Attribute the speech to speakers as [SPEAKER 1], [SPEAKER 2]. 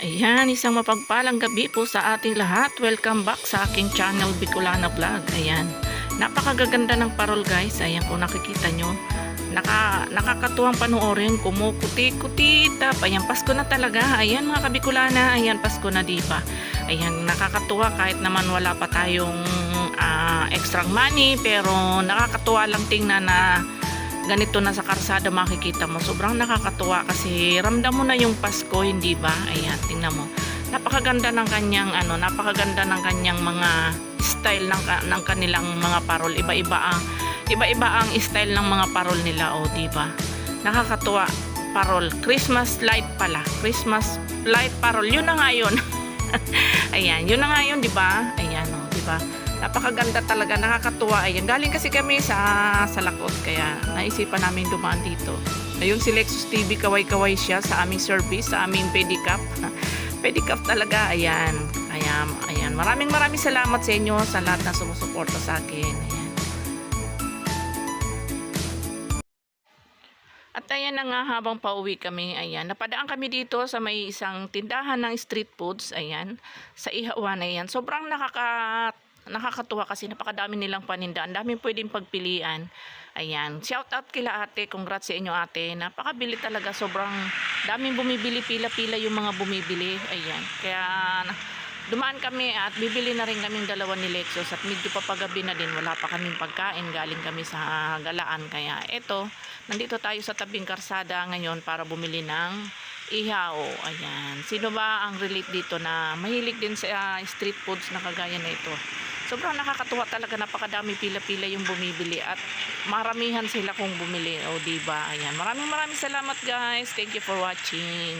[SPEAKER 1] Ayan, isang mapagpalang gabi po sa ating lahat. Welcome back sa aking channel Bicolana Vlog. Ayan, napakagaganda ng parol guys. Ayan kung nakikita nyo. Naka, nakakatuwang panoorin, kumukuti-kutita. Ayan, Pasko na talaga. Ayan mga kabikulana, ayan Pasko na diba? Ayan, nakakatuwa kahit naman wala pa tayong ah, extra money. Pero nakakatuwa lang tingnan na ganito na sa karsada makikita mo. Sobrang nakakatuwa kasi ramdam mo na yung Pasko, hindi ba? Ayan, tingnan mo. Napakaganda ng kanyang ano, napakaganda ng kanyang mga style ng ng kanilang mga parol. Iba-iba ang iba-iba ang style ng mga parol nila, oh, di ba? Nakakatuwa. Parol, Christmas light pala. Christmas light parol. Yun na nga yun. Ayan, yun na nga yun, di ba? Ayan, oh, di ba? Napakaganda talaga, nakakatuwa. Ayan, galing kasi kami sa Salakot, kaya naisipan namin dumaan dito. Ayun si Lexus TV, kaway-kaway siya sa aming service, sa aming pedicab. pedicab talaga, ayan. Ayan, ayan. Maraming maraming salamat sa inyo, sa lahat na sumusuporta sa akin. Ayan. At ayan na nga habang pauwi kami, ayan, napadaan kami dito sa may isang tindahan ng street foods, ayan, sa Ihawan, ayan. Sobrang nakaka, nakakatuwa kasi napakadami nilang paninda. Ang daming pwedeng pagpilian. Ayan, shout out kila ate, congrats sa inyo ate. Napakabili talaga, sobrang daming bumibili, pila-pila yung mga bumibili. Ayan, kaya dumaan kami at bibili na rin kaming dalawa ni Lexus at medyo papagabi na din. Wala pa kaming pagkain. Galing kami sa galaan. Kaya eto nandito tayo sa tabing karsada ngayon para bumili ng ihaw. Ayan. Sino ba ang relate dito na mahilig din sa ah, street foods na kagaya na ito sobrang nakakatuwa talaga napakadami pila-pila yung bumibili at maramihan sila kung bumili. O diba ayan. Maraming maraming salamat guys. Thank you for watching